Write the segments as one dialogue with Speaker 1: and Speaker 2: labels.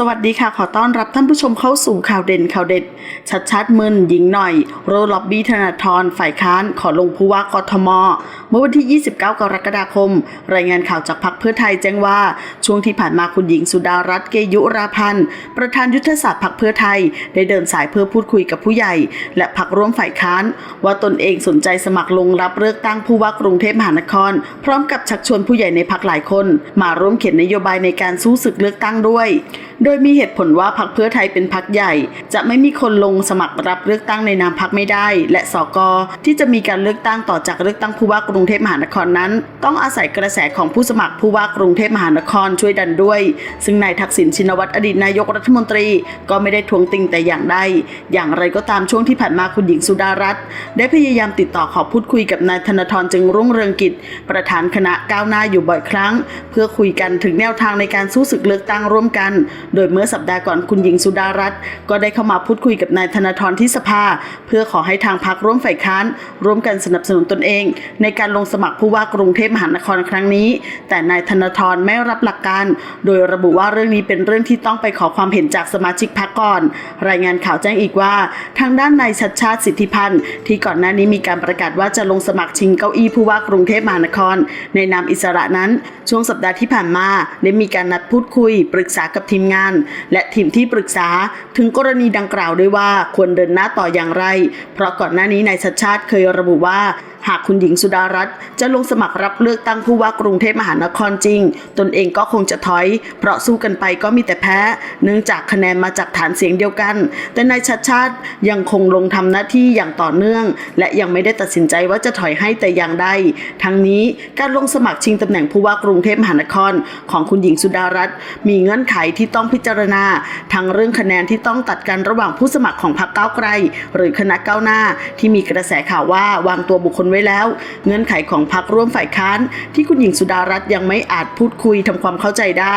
Speaker 1: สวัสดีค่ะ ขอต้อนรับท่านผู้ชมเข้าสู่ข่าวเด่นข่าวเด็ด ชัดชัดมึนหญิงหน่อย โรล็อบบี้ธนาธรฝ่ายค้านขอลงผู้ว่ากทม เมื่อวันที่ 29 กรกฎาคม รายงานข่าวจากพักเพื่อไทยแจ้งว่า ช่วงที่ผ่านมาคุณหญิงสุดารัตน์เกยุราพันธ์ ประธานยุทธศาสตร์พักเพื่อไทย ได้เดินสายเพื่อพูดคุยกับผู้ใหญ่ และพักร่วมฝ่ายค้าน ว่าตนเองสนใจสมัครลงรับเลือกตั้งผู้ว่ากรุงเทพมหานคร พร้อมกับชักชวนผู้ใหญ่ในพักหลายคน มาร่วมเขียนนโยบายในการสู้ศึกเลือกตั้งด้วยโดยมีเหตุผลว่าพักเพื่อไทยเป็นพักใหญ่ จะไม่มีคนลงสมัครรับเลือกตั้งในนามพักไม่ได้ และสกที่จะมีการเลือกตั้งต่อจากเลือกตั้งผู้ว่ากรุงเทพมหานครนั้น ต้องอาศัยกระแสของผู้สมัครผู้ว่ากรุงเทพมหานครช่วยดันด้วย ซึ่งนายทักษิณชินวัตรอดีตนายกรัฐมนตรีก็ไม่ได้ทวงติงแต่อย่างใดอย่างไรก็ตามช่วงที่ผ่านมาคุณหญิงสุดารัตน์ได้พยายามติดต่อขอพูดคุยกับนายธนาธรจึงรุ่งเรืองกิจ ประธานคณะก้าวหน้าอยู่บ่อยครั้ง เพื่อคุยกันถึงแนวทางในการสู้ศึกเลือกตั้งร่วมกันโดยเมื่อสัปดาห์ก่อนคุณหญิงสุดารัตน์ก็ได้เข้ามาพูดคุยกับนายธนาธรที่สภา เพื่อขอให้ทางพรรคร่วมฝ่ายค้าน ร่วมกันสนับสนุนตนเอง ในการลงสมัครผู้ว่ากรุงเทพมหานครครั้งนี้ แต่นายธนาธรไม่รับหลักการ โดยระบุว่าเรื่องนี้เป็นเรื่องที่ต้องไปขอความเห็นจากสมาชิกพรรคก่อน รายงานข่าวแจ้งอีกว่า ทางด้านนายชัดชาติสิทธิพันธ์ที่ก่อนหน้านี้มีการประกาศว่าจะลงสมัครชิงเก้าอี้ผู้ว่ากรุงเทพมหานคร ในนามอิสระนั้น ช่วงสัปดาห์ที่ผ่านมาได้มีการนัดพูดคุย ปรึกษากับทีมงานและทีมที่ปรึกษาถึงกรณีดังกล่าวด้วยว่าควรเดินหน้าต่ออย่างไร เพราะก่อนหน้านี้นายชัดชาติเคยระบุว่า หากคุณหญิงสุดารัตน์จะลงสมัครรับเลือกตั้งผู้ว่ากรุงเทพมหานครจริง ตนเองก็คงจะถอย เพราะสู้กันไปก็มีแต่แพ้ เนื่องจากคะแนนมาจากฐานเสียงเดียวกัน แต่นายชัดชาติยังคงลงทำหน้าที่อย่างต่อเนื่อง และยังไม่ได้ตัดสินใจว่าจะถอยให้แต่อย่างใดทั้งนี้การลงสมัครชิงตำแหน่งผู้ว่ากรุงเทพมหานคร ของคุณหญิงสุดารัตน์มีเงื่อนไขที่ต้องพิจารณา ทั้งเรื่องคะแนนที่ต้องตัดกันระหว่างผู้สมัครของพรรคก้าวไกล หรือคณะก้าวหน้าที่มีกระแสข่าวว่าวางตัวบุคคลไว้แล้ว เงื่อนไขของพรรคร่วมฝ่ายค้าน ที่คุณหญิงสุดารัตน์ยังไม่อาจพูดคุยทำความเข้าใจได้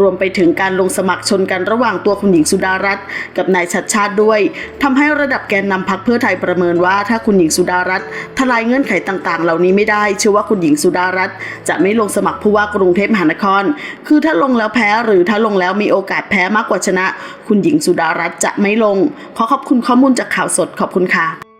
Speaker 1: รวมไปถึงการลงสมัครชนกันระหว่างตัวคุณหญิงสุดารัตน์กับนายชัดชาติด้วยทำให้ระดับแกนนำพรรคเพื่อไทยประเมินว่า ถ้าคุณหญิงสุดารัตน์ทลายเงื่อนไขต่างๆ เหล่านี้ไม่ได้เชื่อว่าคุณหญิงสุดารัตน์จะไม่ลงสมัครผู้ว่ากรุงเทพมหานคร คือถ้าลงแล้วแพ้หรือถ้าลงแล้วมีโอกาสแพ้มากกว่าชนะ คุณหญิงสุดารัตน์จะไม่ลง ขอขอบคุณข้อมูลจากข่าวสดขอบคุณค่ะ